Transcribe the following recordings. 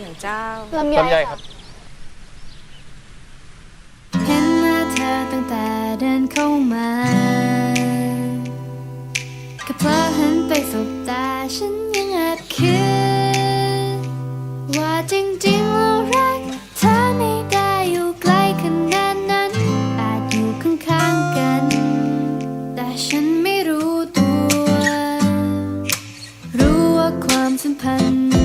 อย่างเจ้า ลำไยลำไยครับ เห็นหน้าเธอตั้งแต่เดินเข้ามาก็เพราะหันไปสบตาฉันยังอาจคิดว่าจริงๆเรารักเธอไม่ได้อยู่ไกลขนาดนั้น อาจอยู่ข้างๆกัน แต่ฉันไม่รู้ตัว รู้ว่าความสัมพันธ์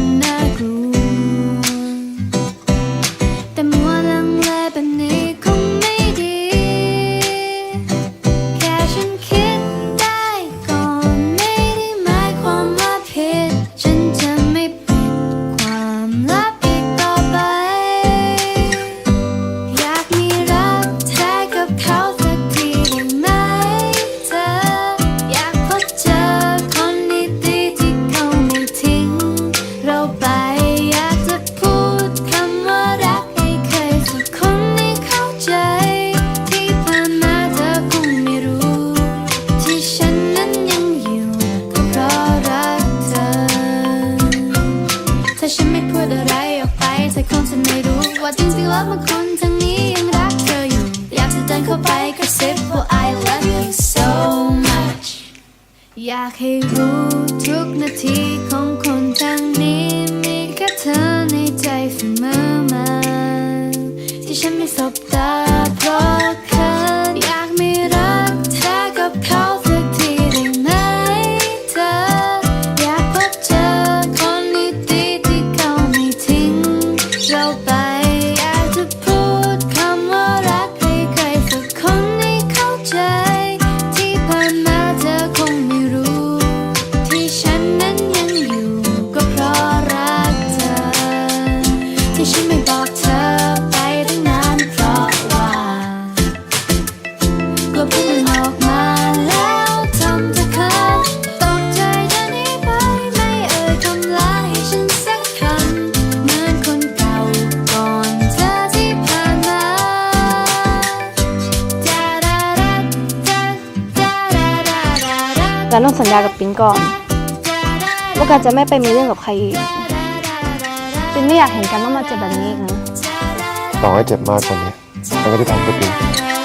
ว่าจริงๆแล้วบาคนทางนี้ยังรักเธออยู่ อยากจะเดินเข้าไปกระซิบว่า I love you so much อยากให้รู้ทุกนาทีของคนทางนี้มีแค่เธอในใจเสมอมา ที่ฉันไม่สบตาเพราะเคินอยากมีรักแท้กับเขาสักทีได้ไหมเธอ อยากพบเจอคนดีๆที่เขาไม่ทิ้งเราไป ที่ฉันไม่บอกเธอไปตั้งนานเพราะว่ากลัวพูดมันออกมาแล้วทำเธอเขินตกใจเดินหนีไปไม่เอ่ยคำลาให้ฉันสักคำเหมือนคนเก่าก่อนเธอที่ผ่านมาดาดาดาดาดาดาดาดาดาแล้วต้องสัญญากับปิงก่อน ว่าการจะไม่ไปมีเรื่องกับใครอีก ปินไม่อยากเห็นกันต้องมาเจ็บแบบนี้อีกนะ ต่อให้เจ็บมากกว่านี้มันก็ที่ทำกับปิงดา